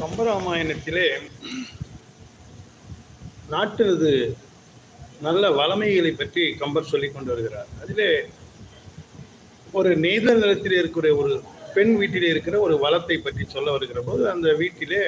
கம்பராமாயணத்திலே நாட்டினது நல்ல வளமைகளை பற்றி கம்பர் சொல்லிக் கொண்டு வருகிறார். அதிலே ஒரு நெய்தல் நிலத்தில் இருக்கிற ஒரு பெண் வீட்டிலே இருக்கிற ஒரு வளத்தை பற்றி சொல்ல வருகிற போது அந்த வீட்டிலே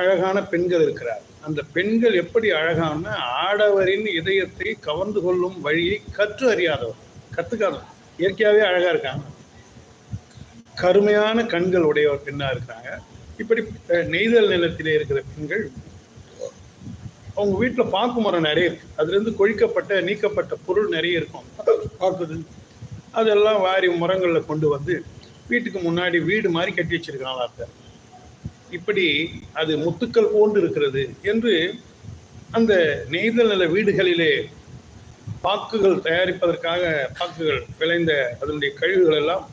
அழகான பெண்கள் இருக்கிறார். அந்த பெண்கள் எப்படி அழகான ஆடவரின் இதயத்தை கவர்ந்து கொள்ளும் வழியை கற்று அறியாதவர் கற்றுக்காதவர் இயற்கையாகவே அழகா இருக்காங்க. கருமையான கண்கள் உடைய ஒரு பெண்ணா இருக்காங்க இப்படி நெய்தல் நிலத்திலே இருக்கிற பெண்கள் அவங்க வீட்டில் பாக்கு மரம் நிறைய இருக்கு. அதுலேருந்து கொழிக்கப்பட்ட நீக்கப்பட்ட பொருள் நிறைய இருக்கும். பாக்குது. அதெல்லாம் வாரி மரங்களில் கொண்டு வந்து வீட்டுக்கு முன்னாடி வீடு மாதிரி கட்டி வச்சிருக்காங்களா அத்தை. இப்படி அது முத்துக்கள் போன்று இருக்கிறது என்று அந்த நெய்தல் நில வீடுகளிலே பாக்குகள் தயாரிப்பதற்காக பாக்குகள் விளைந்த அதனுடைய கழிவுகள் எல்லாம்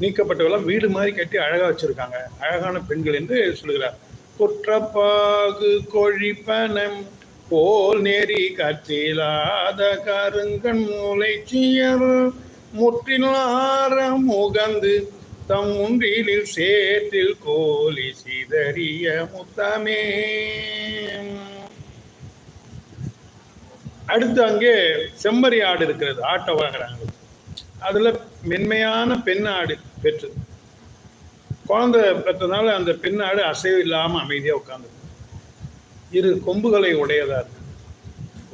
நீக்கப்பட்டவெல்லாம் வீடு மாதிரி கட்டி அழகா வச்சிருக்காங்க. அழகான பெண்கள் என்று சொல்கிறார் குற்றப்பாகு கொழிப்பனம் போல் நெறி கத்திலாத கருங்கண் முளைச்சியர் முற்றிலார முகந்து தம் முன்றிலில் சேற்றில் கோலி சிதறிய முத்தமே. அடுத்து அங்கே செம்மறி ஆடு இருக்கிறது. ஆட்டை வாங்குறாங்க அதில் மென்மையான பெண் ஆடு பெற்று குழந்தை பெற்றதுனால அந்த பெண் ஆடு அசைவு இல்லாமல் அமைதியாக உட்காந்துருக்கு இரு கொம்புகளை உடையதாக இருக்கு.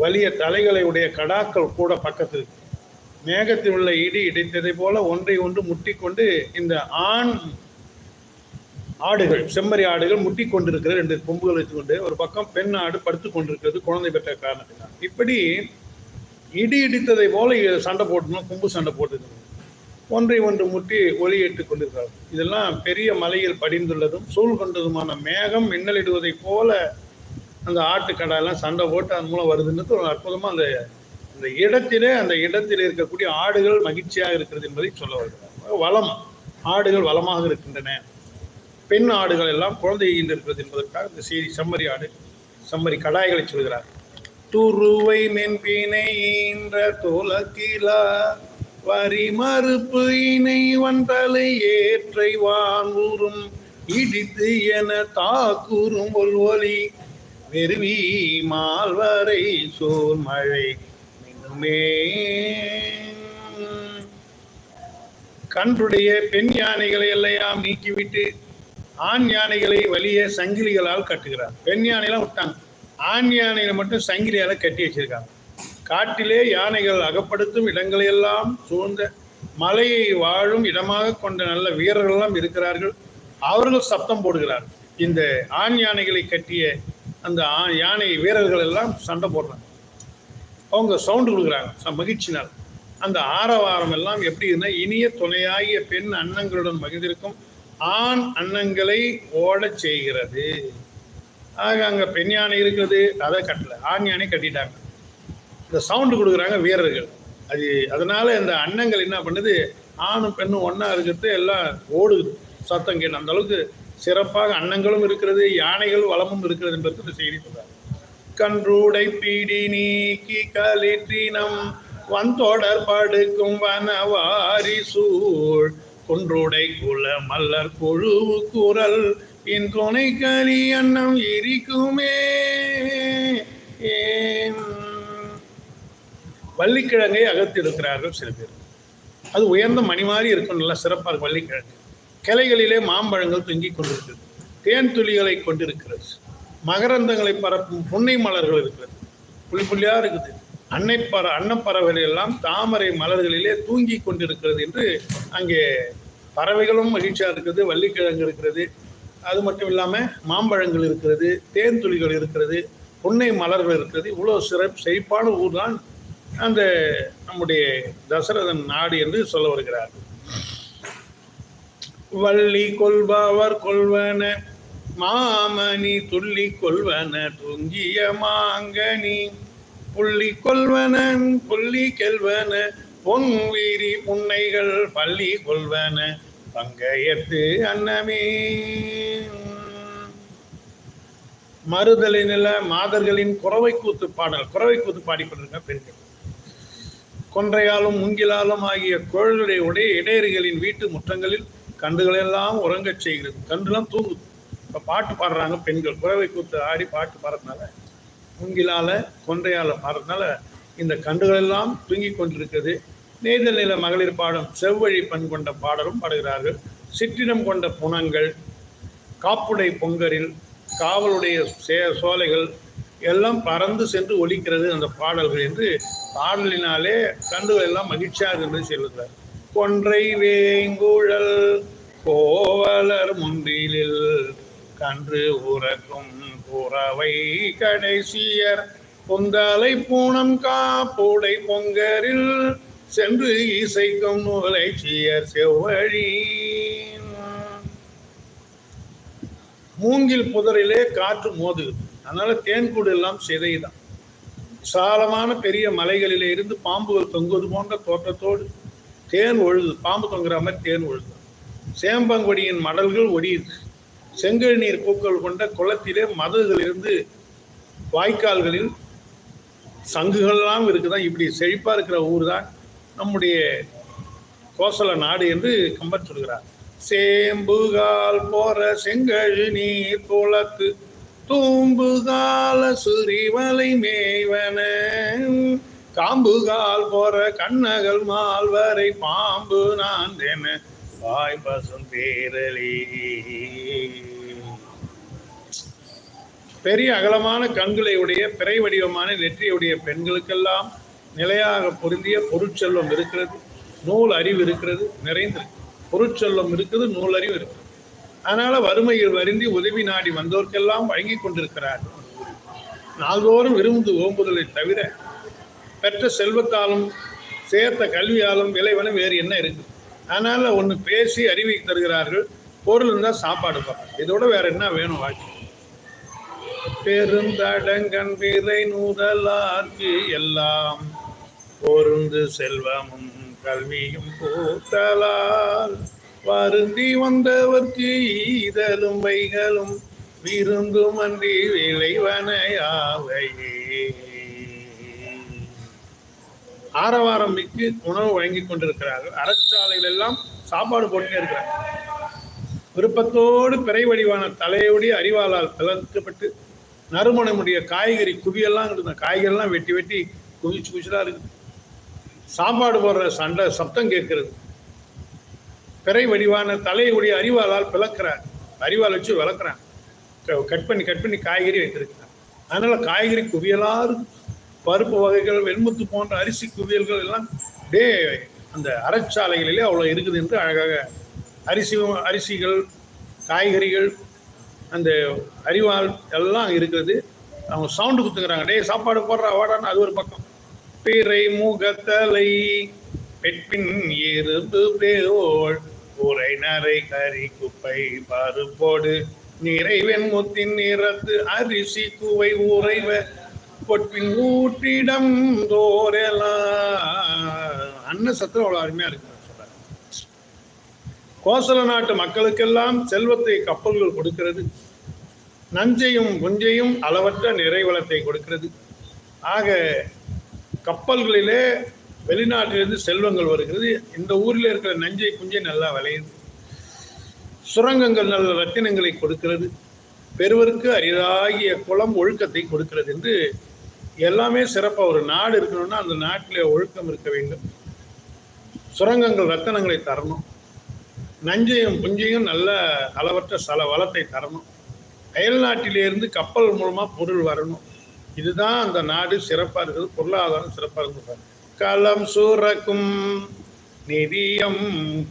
வலிய தலைகளை உடைய கடாக்கள் கூட பக்கத்தில் இருக்கு. மேகத்தில் உள்ள இடி இடைத்ததை போல ஒன்றை ஒன்று முட்டிக்கொண்டு இந்த ஆண் ஆடுகள் செம்மறி ஆடுகள் முட்டி கொண்டிருக்கிற ரெண்டு கொம்புகள் வச்சுக்கொண்டு ஒரு பக்கம் பெண் ஆடு படுத்து கொண்டிருக்கிறது குழந்தை பெற்ற காரணத்தினால். இப்படி இடி இடித்ததை போல சண்டை போட்டணும் கும்பு சண்டை போட்டுக்கணும். ஒன்றை ஒன்று முட்டி ஒளியிட்டுக் கொண்டிருக்கிறார் இதெல்லாம் பெரிய மலையில் படிந்துள்ளதும் சூழ் கொண்டதுமான மேகம் மின்னலிடுவதைப் போல அந்த ஆட்டுக்கடாயெல்லாம் சண்டை போட்டு அதன் மூலம் வருதுன்றது ஒரு அற்புதமாக அந்த அந்த இடத்திலே அந்த இடத்தில் இருக்கக்கூடிய ஆடுகள் மகிழ்ச்சியாக இருக்கிறது என்பதை சொல்ல வருகிறார். வளம் ஆடுகள் வளமாக இருக்கின்றன. பெண் ஆடுகள் எல்லாம் குழந்தை இருக்கிறது என்பதற்காக இந்த செய்தி செம்மறி ஆடு செம்மறி கடாய்களை சொல்கிறார். துருவை மென்பினை ஈன்ற தோலக்கிலா வரி மறுப்பு இணை வந்தலை ஏற்றை வாங்கூறும் இடித்து என தாக்கூறும் ஒல்வொலி வெறுவி மால்வரை சோல் மழை மின்னுமே. கன்றுடைய பெண் யானைகளை எல்லையாம் நீக்கிவிட்டு ஆண் யானைகளை வலிய சங்கிலிகளால் கட்டுகிறார். பெண் யானைலாம் விட்டாங்க. ஆண் யானைகளை மட்டும் சங்கிலியால் கட்டி வச்சிருக்காங்க. காட்டிலே யானைகள் அகப்படுத்தும் இடங்களையெல்லாம் சூழ்ந்த மலையை வாழும் இடமாக கொண்ட நல்ல வீரர்கள்லாம் இருக்கிறார்கள். அவர்கள் சப்தம் போடுகிறார். இந்த ஆண் யானைகளை கட்டிய அந்த ஆ- யானை வீரர்கள் எல்லாம் சண்டை போடுறாங்க. அவங்க சவுண்டு கொடுக்குறாங்க. ச- மகிழ்ச்சினால். அந்த ஆரவாரம் எல்லாம் எப்படி இருந்தால் இனிய துணையாகிய பெண் அன்னங்களுடன் மகிழ்ந்திருக்கும் ஆண் அன்னங்களை ஓடச் செய்கிறது. ஆக அங்கே பெண் யானை இருக்கிறது அதை கட்டல. ஆண் யானை கட்டிட்டாங்க. இந்த சவுண்டு கொடுக்குறாங்க வீரர்கள். அது அதனால இந்த அன்னங்கள் என்ன பண்ணுது? ஆணும் பெண்ணும் ஒன்றா இருக்கிறது எல்லாம் ஓடுது. சத்தம் கேட்டு அந்த அளவுக்கு சிறப்பாக அன்னங்களும் இருக்கிறது யானைகள் வளமும் இருக்கிறது என்பது இந்த செய்தி சொல்றாங்க. கன்றூடை பீடி நீக்கி கலிற்றினம் வந்தோடர் படுக்கும் வனவாரி சூழ். குன்றுடை குல மல்லர் குழு குரல் என் துணை களி அன்னம் இருக்குமே வள்ளிக்கிழங்கை அகத்திருக்கிறார்கள் சில பேர். அது உயர்ந்த மணி மாதிரி இருக்கும் நல்லா சிறப்பாக இருக்கும் வள்ளிக்கிழங்கு. கிளைகளிலே மாம்பழங்கள் தொங்கிக் கொண்டிருக்கிறது. தேன் துளிகளை கொண்டிருக்கிறது. மகரந்தங்களை பரப்பும் புன்னை மலர்கள் இருக்கிறது. புள்ளி புள்ளியாக இருக்குது. அன்னை பற அன்னப்பறவைகள் எல்லாம் தாமரை மலர்களிலே தூங்கி கொண்டிருக்கிறது என்று அங்கே பறவைகளும் மகிழ்ச்சியாக இருக்குது வள்ளிக்கிழங்கு இருக்கிறது. அது மட்டும் இல்லாமல் மாம்பழங்கள் இருக்கிறது தேன் துளிகள் இருக்கிறது புன்னை மலர்கள் இருக்கிறது. இவ்வளவு சிறப்பு செழிப்பான ஊர் தான் அந்த நம்முடைய தசரதன் நாடு என்று சொல்ல வருகிறார்கள் வள்ளி கொள்பவர் கொள்வன மாமணி துள்ளி கொள்வன துங்கிய மாங்கனி. புள்ளி கொள்வனன் புள்ளி கெல்வன பொன் வீரி புன்னைகள் பள்ளி கொள்வன. பங்கையத்து அன்னமே. மறுதலினில மாதர்களின் குறவை கூத்து பாடல் குறவை கூத்து பாடிக்கொண்டிருக்க பெண்கள். கொன்றையாலும் முங்கிலாலும் ஆகிய குழலுடைய உடைய இடையறிகளின் வீட்டு முற்றங்களில் கண்டுகளெல்லாம் உறங்கச் செய்கிறது. கண்டுலாம் தூங்குது. இப்போ பாட்டு பாடுறாங்க பெண்கள். குறவை கூத்து ஆடி பாட்டு பாடுறதுனால மூங்கிலால கொன்றையால பாடுறதுனால இந்த கண்டுகளெல்லாம் தூங்கி கொண்டிருக்கிறது. நெய்தல் நில மகளிர் பாடம் செவ்வழி பண் கொண்ட பாடலும் பாடுகிறார்கள். சிற்றினம் கொண்ட புனங்கள் காப்புடை பொங்கரில் காவலுடைய சே சோலைகள் எல்லாம் பறந்து சென்று ஒலிக்கிறது அந்த பாடல்கள் என்று பாடலினாலே கண்டுகள் எல்லாம் மகிழ்ச்சியாக என்று சொல்லுகிறார். கொன்றை வேங்குழல் கோவலர் முன்றிலில் கன்று உறக்கும் புறவை கடைசியர் பொந்தலை பூனம் காப்புடை பொங்கரில் சென்று இசைக்கும் நூலை சியர் செவ்வழி. மூங்கில் புதரிலே காற்று மோதுது அதனால தேன்கூடு எல்லாம் சிதைதான். விசாலமான பெரிய மலைகளிலே இருந்து பாம்புகள் தொங்குவது போன்ற தோற்றத்தோடு தேன் ஒழுது. பாம்பு தொங்குற மாதிரி தேன் ஒழுது. சேம்பங்கொடியின் மடல்கள் ஒடியுது. செங்கல் நீர் பூக்கள் கொண்ட குளத்திலே மதகுகளிலிருந்து வாய்க்கால்களில் சங்குகள்லாம் இருக்குதான். இப்படி செழிப்பா இருக்கிற ஊர் தான் நம்முடைய கோசல நாடு என்று கம்பன் சொல்கிறார். சேம்புகால் போற செங்கழு நீர் குளத்து தூம்புகால சுரிவலை மேய்வன. காம்புகால் போற கண்ணகல் மால்வரை பாம்பு நான் தென வாய் பசும் பேரலி பெரிய அகலமான கண்களை உடைய பிறை வடிவமான நெற்றியுடைய பெண்களுக்கெல்லாம் நிலையாக பொருந்திய பொருட்செல்வம் இருக்கிறது நூல் அறிவு இருக்கிறது நிறைந்திருக்கு. பொருட்செல்வம் இருக்குது நூல் அறிவு இருக்குது. அதனால வறுமையில் வருந்தி உதவி நாடி வந்தோர்க்கெல்லாம் வழங்கி கொண்டிருக்கிறார். நாள்தோறும் விரும்புது ஓம்புதலை தவிர பெற்ற செல்வத்தாலும் சேர்த்த கல்வியாலும் விளைவன வேறு என்ன இருக்கு? அதனால ஒன்று பேசி அறிவி தருகிறார்கள் பொருள் இருந்தால் சாப்பாடு பார்க்கணும் இதோட வேற என்ன வேணும் வாழ்க்கை? பெருந்தடங்கன் விரை நூதலார்க்கு எல்லாம் பொருந்து செல்வமும் கல்வியும் பூத்தலால். வருந்தி வந்தவர்க்கு ஈதலும் வைகளும் விருந்தும் அன்றி விளைவனையாவையே. ஆரவாரம் மிக்கு உணவு வழங்கிக் கொண்டிருக்கிறார்கள். அறச்சாலைகள் எல்லாம் சாப்பாடு போட்டுட்டே இருக்கிறாங்க விருப்பத்தோடு பிறை வடிவான தலையோடி அறிவாளால் பிளக்கப்பட்டு நறுமணமுடைய காய்கறி குவியெல்லாம் இருக்குது காய்கறிலாம் வெட்டி வெட்டி குவிச்சு குவிச்சுலாம் இருக்குது. சாப்பாடு போடுற சண்டை சப்தம் கேட்கிறது. பிறை வடிவான தலையுடைய அறிவாளால் பிளக்கிறார். அறிவால் வச்சு விளக்குறான். க- கட் பண்ணி கட் பண்ணி காய்கறி வைத்திருக்கிறான். அதனால் காய்கறி குவியலாறு பருப்பு வகைகள் வெண்முத்து போன்ற அரிசி குவியல்கள் எல்லாம் டே அந்த அறச்சாலைகளிலே அவ்வளோ இருக்குது என்று அழகாக அரிசி அரிசிகள் காய்கறிகள் அந்த அறிவால் எல்லாம் இருக்கிறது அவங்க சவுண்டு குத்துக்கிறாங்க. டேய் சாப்பாடு போடுறா வாடான்னு அது ஒரு பக்கம். பிறை முகத்தலை பெட்பின் எறும்பு பேரோள் உரை நரை கறி குப்பை பருப்போடு நிறைவெண் முத்தின் நிறத்து அரிசி குவை உறைவ பொற்பின் ஊற்றிடம் தோரெல்லாம் அன்ன சத்திரம் அவ்வளோ அருமையா இருக்கு கோசல நாட்டு மக்களுக்கெல்லாம் செல்வத்தை கப்பல்கள் கொடுக்கிறது. நஞ்சையும் புஞ்சையும் அளவற்ற நிறைவளத்தை கொடுக்கிறது. ஆக கப்பல்களிலே வெளிநாட்டிலிருந்து செல்வங்கள் வருகிறது. இந்த ஊரில் இருக்கிற நஞ்சை குஞ்சை நல்லா விளையுது. சுரங்கங்கள் நல்ல ரத்தினங்களை கொடுக்கிறது. பெருவருக்கு அரிதாகிய குளம் ஒழுக்கத்தை கொடுக்கிறது என்று எல்லாமே சிறப்பாக ஒரு நாடு இருக்கணும்னா அந்த நாட்டிலே ஒழுக்கம் இருக்க வேண்டும். சுரங்கங்கள் ரத்தினங்களை தரணும். நஞ்சையும் புஞ்சையும் நல்ல அளவற்ற சல வளத்தை தரணும். அயல் நாட்டிலேருந்து கப்பல் மூலமாக பொருள் வரணும். இதுதான் அந்த நாடு சிறப்பாக இருக்குது பொருளாதாரம் சிறப்பாக இருக்குது களம் சுரக்கும் நிதியம்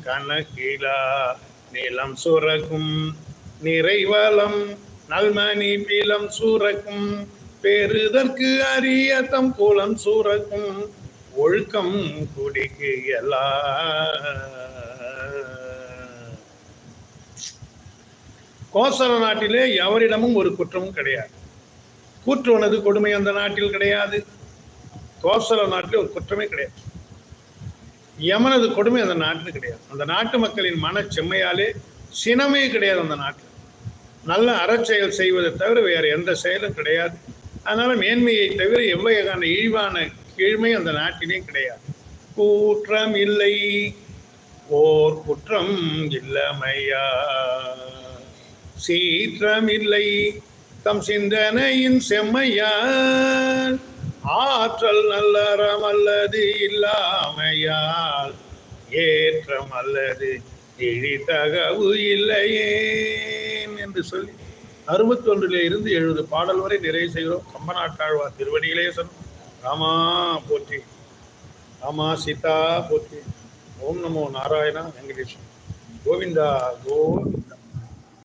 கணக்கிலா நிலம் சுரக்கும் நிறைவளம் நல்மணி பீலம் சூரக்கும் பெறுதற்கு அரியத்தம் தம் குலம் சூரக்கும் ஒழுக்கம் குடிக்கு எல்லா. கோசல நாட்டிலே எவரிடமும் ஒரு குற்றமும் கிடையாது. கூற்றுவனது கொடுமை அந்த நாட்டில் கிடையாது. கோசல நாட்டில் ஒரு குற்றமே கிடையாது. யமனது கொடுமை அந்த நாட்டில் கிடையாது. அந்த நாட்டு மக்களின் மன செம்மையாலே சினமே கிடையாது அந்த நாட்டில். நல்ல அறச்செயல் செய்வதை தவிர வேறு எந்த செயலும் கிடையாது. அதனால் மேன்மையை தவிர எவ்வகையான இழிவான கீழ்மை அந்த நாட்டிலே கிடையாது. கூற்றம் இல்லை. ஓர் குற்றம் இல்லமையா. சீற்றமில்லை தம் சிந்தனையின் செம்மையால் ஆற்றல் நல்லறம் அல்லது இல்லாமையால் ஏற்றம் அல்லது இழித்தகவு இல்லையே என்று சொல்லி அறுபத்தொன்றிலே இருந்து எழுபது பாடல் வரை நிறைவு செய்கிறோம். கம்பநாட்டாழ்வார் திருவடிகளே சொன்னோம் ராமா போற்றி ராமா சீதா போற்றி ஓம் நமோ நாராயணா வெங்கடேஷ் கோவிந்தா கோவிந்தா.